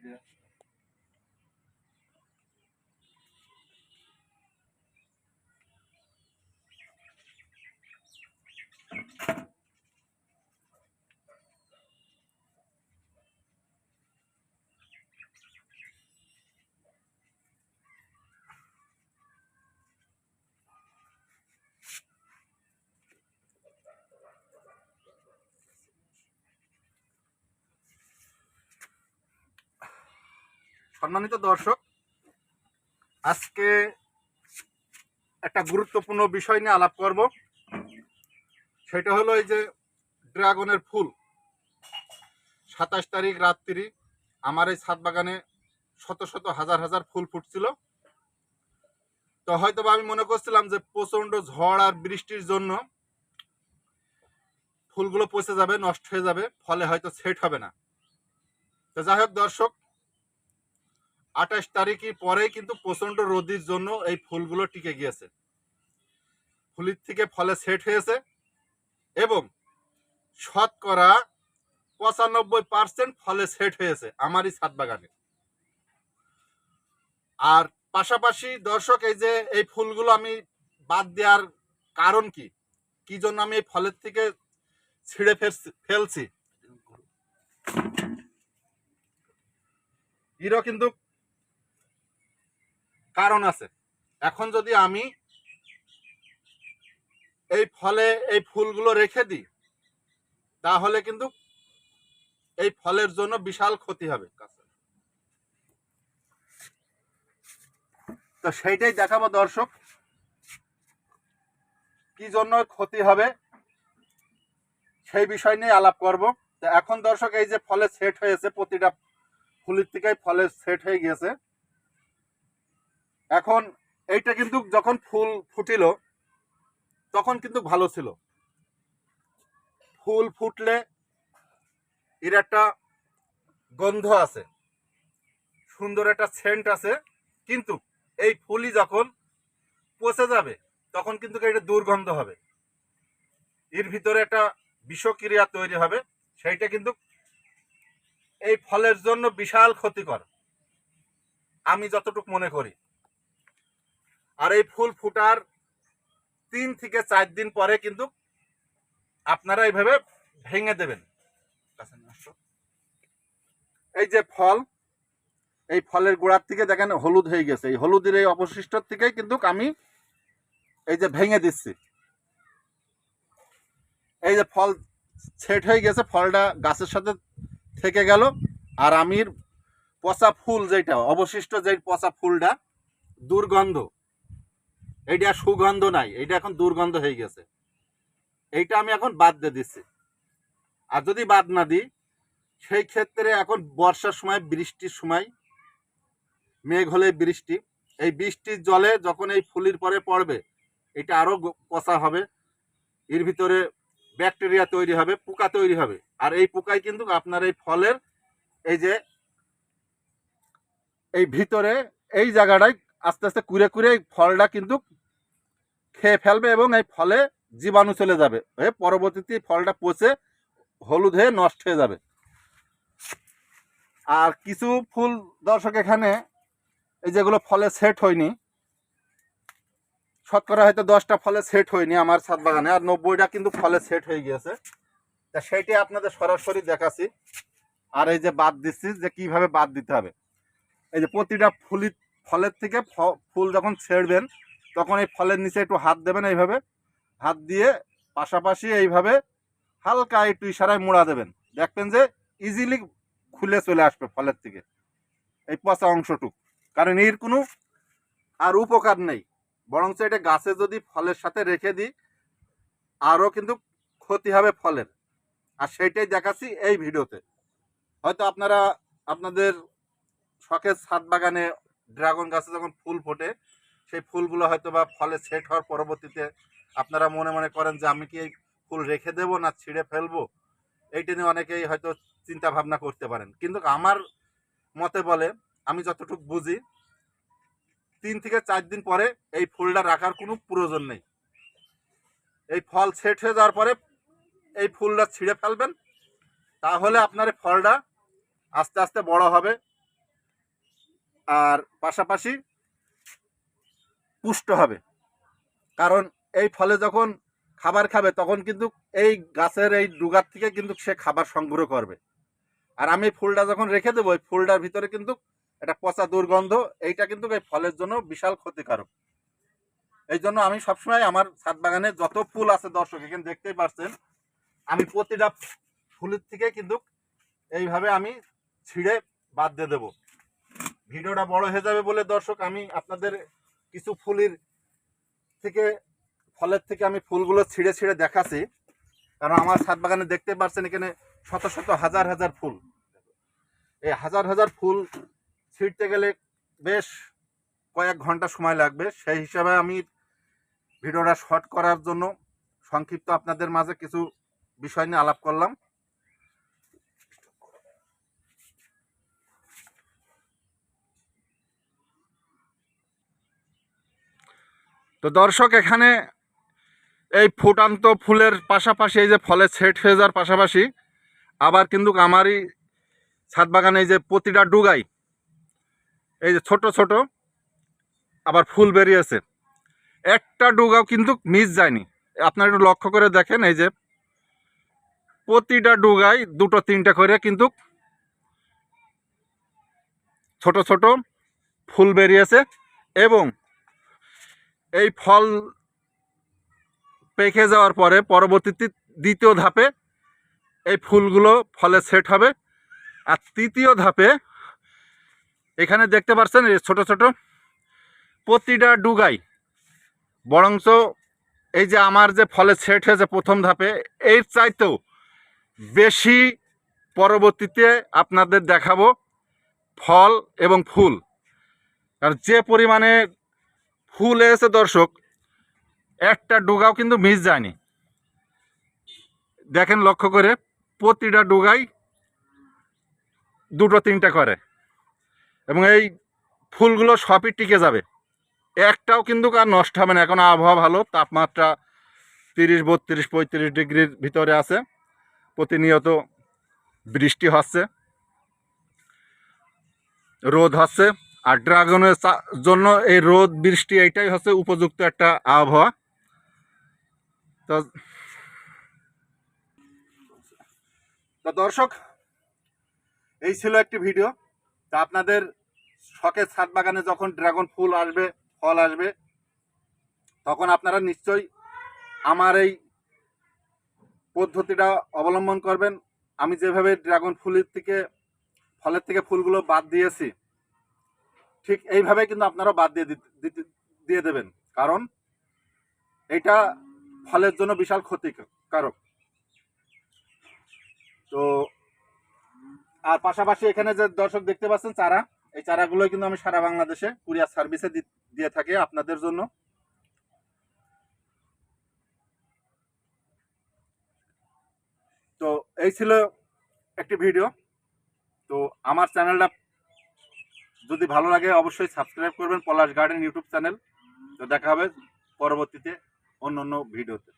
দিবে সম্মানিত দর্শক, আজকে একটা গুরুত্বপূর্ণ বিষয় নিয়ে আলাপ করব। সেটা হলো এই যে ড্রাগনের ফুল। সাতাশ তারিখ রাত্রি আমার এই ছাদ বাগানে শত শত হাজার হাজার ফুল ফুটছিল। তো হয়তো আমি মনে করছিলাম যে প্রচণ্ড ঝড় আর বৃষ্টির জন্য ফুলগুলো পচে যাবে, নষ্ট হয়ে যাবে, ফলে হয়তো সেট হবে না। তো যাই হোক দর্শক আঠাশ তারিখের পরেই কিন্তু প্রচণ্ড রোদির জন্য এই ফুলগুলো টিকে গিয়েছে। ফুলের থেকে ফলে সেট হয়েছে এবং শতকরা পঁচানব্বই পার্সেন্ট ফলে সেট হয়েছে আমারই ছাদ বাগানে। আর পাশাপাশি দর্শক এই যে এই ফুলগুলো আমি বাদ দেওয়ার কারণ কি? কি জন্য আমি এই ফলের থেকে ছিঁড়ে ফেলছি? ফেলছি এরও কিন্তু কারণ আছে। এখন যদি আমি এই ফলে এই ফুলগুলো রেখে দিই, তাহলে কিন্তু এই ফলের জন্য বিশাল ক্ষতি হবে। তো সেইটাই দেখাবো দর্শক, কি জন্য ক্ষতি হবে সেই বিষয় নিয়ে আলাপ করব। তো এখন দর্শক, এই যে ফলে সেট হয়েছে, প্রতিটা ফুলের থেকেই ফলে সেট হয়ে গিয়েছে। এখন এইটা কিন্তু যখন ফুল ফুটিল, তখন কিন্তু ভালো ছিল। ফুল ফুটলে এর একটা গন্ধ আছে, সুন্দর একটা সেন্ট আছে, কিন্তু এই ফুলই যখন পচে যাবে, তখন কিন্তু এটা দুর্গন্ধ হবে। এর ভিতরে একটা বিষক্রিয়া তৈরি হবে, সেইটা কিন্তু এই ফলের জন্য বিশাল ক্ষতিকর। আমি যতটুকু মনে করি। আর এই ফুল ফুটার তিন থেকে চার দিন পরে কিন্তু আপনারা এইভাবে ভেঙে দেবেন। এই যে ফল, এই ফলের গোড়ার থেকে দেখেন হলুদ হয়ে গেছে। এই হলুদের এই অবশিষ্ট থেকে কিন্তু আমি এই যে ভেঙে দিচ্ছি। এই যে ফল সেট হয়ে গেছে, ফলটা গাছের সাথে থেকে গেল। আর আমির পচা ফুল যেটা, অবশিষ্ট যে পচা ফুলটা, দুর্গন্ধ। এইটা আর সুগন্ধ নাই, এইটা এখন দুর্গন্ধ হয়ে গেছে। এইটা আমি এখন বাদ দিয়ে দিচ্ছি। আর যদি বাদ না দিই, সেই ক্ষেত্রে এখন বর্ষার সময়, বৃষ্টির সময়, মেঘ হলে বৃষ্টি, এই বৃষ্টির জলে যখন এই ফুলির পরে পড়বে, এটা আরও পচা হবে, এর ভিতরে ব্যাকটেরিয়া তৈরি হবে, পোকা তৈরি হবে। আর এই পোকায় কিন্তু আপনার এই ফলের এই যে, এই ভিতরে এই জায়গাটায় আস্তে আস্তে কুড়ে কুড়ে ফলটা কিন্তু খেয়ে ফেলবে এবং এই ফলে জীবাণু চলে যাবে। হয়ে পরবর্তীতে ফলটা পচে হলুদ হয়ে নষ্ট হয়ে যাবে। আর কিছু ফুল দর্শক এখানে এই যেগুলো ফলে সেট হয়নি, শতকরা হয়তো দশটা ফলে সেট হয়নি আমার ছাদ বাগানে, আর নব্বইটা কিন্তু ফলে সেট হয়ে গিয়েছে। তা সেইটাই আপনাদের সরাসরি দেখাচ্ছি। আর এই যে বাদ দিচ্ছি যে কীভাবে বাদ দিতে হবে। এই যে প্রতিটা ফুলি, ফলের থেকে ফুল যখন ছেড়বেন তখন এই ফলের নিচে একটু হাত দেবেন এইভাবে। হাত দিয়ে পাশাপাশি এইভাবে হালকা একটু ইশারায় মোড়া দেবেন। দেখবেন যে ইজিলি খুলে চলে আসবে ফলের থেকে এই পচা অংশটুক। কারণ এর কোনো আর উপকার নেই। বরঞ্চ এটা গাছে যদি ফলের সাথে রেখে দিই, আরও কিন্তু ক্ষতি হবে ফলের। আর সেইটাই দেখাচ্ছি এই ভিডিওতে। হয়তো আপনারা, আপনাদের শখের ছাদ বাগানে ড্রাগন গাছে যখন ফুল ফোটে সেই ফুলগুলো হয়তো বা ফলে সেট হওয়ার পরবর্তীতে আপনারা মনে মনে করেন যে আমি কি এই ফুল রেখে দেবো না ছিঁড়ে ফেলব? এইটা নিয়ে অনেকেই হয়তো চিন্তা ভাবনা করতে পারেন। কিন্তু আমার মতে বলে, আমি যতটুকু বুঝি, তিন থেকে চার দিন পরে এই ফুলটা রাখার কোনো প্রয়োজন নেই। এই ফল সেট হয়ে যাওয়ার পরে এই ফুলটা ছিঁড়ে ফেলবেন, তাহলে আপনার ফলটা আস্তে আস্তে বড় হবে। আর পাশাপাশি পুষ্ট হবে। কারণ এই ফলে যখন খাবার খাবে, তখন কিন্তু এই গাছের এই ডুগার থেকে কিন্তু সে খাবার সংগ্রহ করবে। আর আমি ফুলটা যখন রেখে দেবো ওই ফুলটার ভিতরে কিন্তু একটা পচা দুর্গন্ধ, এইটা কিন্তু এই ফলের জন্য বিশাল ক্ষতিকারক। এই জন্য আমি সবসময় আমার ছাদ বাগানে যত ফুল আছে, দর্শক, এখানে দেখতেই পাচ্ছেন আমি প্রতিটা ফুলের থেকে কিন্তু এইভাবে আমি ছিঁড়ে বাদ দিয়ে দেবো। ভিডিওটা বড় হয়ে যাবে বলে দর্শক, আমি আপনাদের কিছু ফুলের থেকে, ফলের থেকে আমি ফুলগুলো ছিঁড়ে ছিঁড়ে দেখাচ্ছি। কারণ আমার ছাদ বাগানে দেখতে পাচ্ছেন এখানে শত শত হাজার হাজার ফুল। এই হাজার হাজার ফুল ছিঁড়তে গেলে বেশ কয়েক ঘণ্টা সময় লাগবে। সেই হিসাবে আমি ভিডিওটা শর্ট করার জন্য সংক্ষিপ্ত আপনাদের মাঝে কিছু বিষয় নিয়ে আলাপ করলাম। তো দর্শক, এখানে এই ফুটান্ত ফুলের পাশাপাশি, এই যে ফলের সেট হয়ে যাওয়ার পাশাপাশি, আবার কিন্তু আমারই ছাদ বাগানে এই যে প্রতিটা ডুগাই, এই যে ছোট ছোট আবার ফুল বেরিয়েছে। একটা ডুগাও কিন্তু মিস যায়নি। আপনারা একটু লক্ষ্য করে দেখেন, এই যে প্রতিটা ডুগাই দুটো তিনটা করে কিন্তু ছোট ছোট ফুল বেরিয়েছে এবং এই ফল পেকে যাওয়ার পরে পরবর্তীতে দ্বিতীয় ধাপে এই ফুলগুলো ফলে সেট হবে। আর তৃতীয় ধাপে এখানে দেখতে পাচ্ছেন ছোট ছোট প্রতিটা ডুগাই। বরঞ্চ এই যে আমার যে ফলে সেট হয়েছে প্রথম ধাপে, এর চাইতেও বেশি পরবর্তীতে আপনাদের দেখাবো ফল এবং ফুল। আর যে পরিমাণে ফুল এসেছে দর্শক। একটা ডুগাও কিন্তু মিস যায়নি। দেখেন লক্ষ্য করে, প্রতিটা ডুগাই দুটো, তিনটা করে। এবং এই ফুলগুলো সবই টিকে যাবে। একটাও কিন্তু আর নষ্ট হবে না। এখন আবহাওয়া ভালো, তাপমাত্রা তিরিশ, বত্রিশ, পঁয়ত্রিশ ডিগ্রির ভিতরে আছে। প্রতিনিয়ত বৃষ্টি হচ্ছে। রোদ হচ্ছে। আর ড্রাগনের জন্য এই রোদ, বৃষ্টি, এইটাই হচ্ছে উপযুক্ত একটা আবহাওয়া। তো তো দর্শক, এই ছিল একটি ভিডিও। তা আপনাদের শখের ছাদ বাগানে যখন ড্রাগন ফুল আসবে, ফল আসবে, তখন আপনারা নিশ্চয়ই আমার এই পদ্ধতিটা অবলম্বন করবেন। আমি যেভাবে ড্রাগন ফুলের থেকে, ফলের থেকে ফুলগুলো বাদ দিয়েছি ঠিক এইভাবে কিন্তু আপনারা বাদ দিয়ে দিয়ে দেবেন। কারণ এটা ফলের জন্য বিশাল ক্ষতিকারক। তো আর পাশাপাশি এখানে যে দর্শক দেখতে পাচ্ছেন চারা, এই চারাগুলো কিন্তু আমি সারা বাংলাদেশে কুরিয়ার সার্ভিসে দিয়ে থাকি আপনাদের জন্য। তো এই ছিল একটি ভিডিও। তো আমার চ্যানেলটা যদি ভালো লাগে অবশ্যই সাবস্ক্রাইব করবেন পলাশ গার্ডেন ইউটিউব চ্যানেল। তো দেখা হবে পরবর্তীতে অন্য অন্য ভিডিওতে।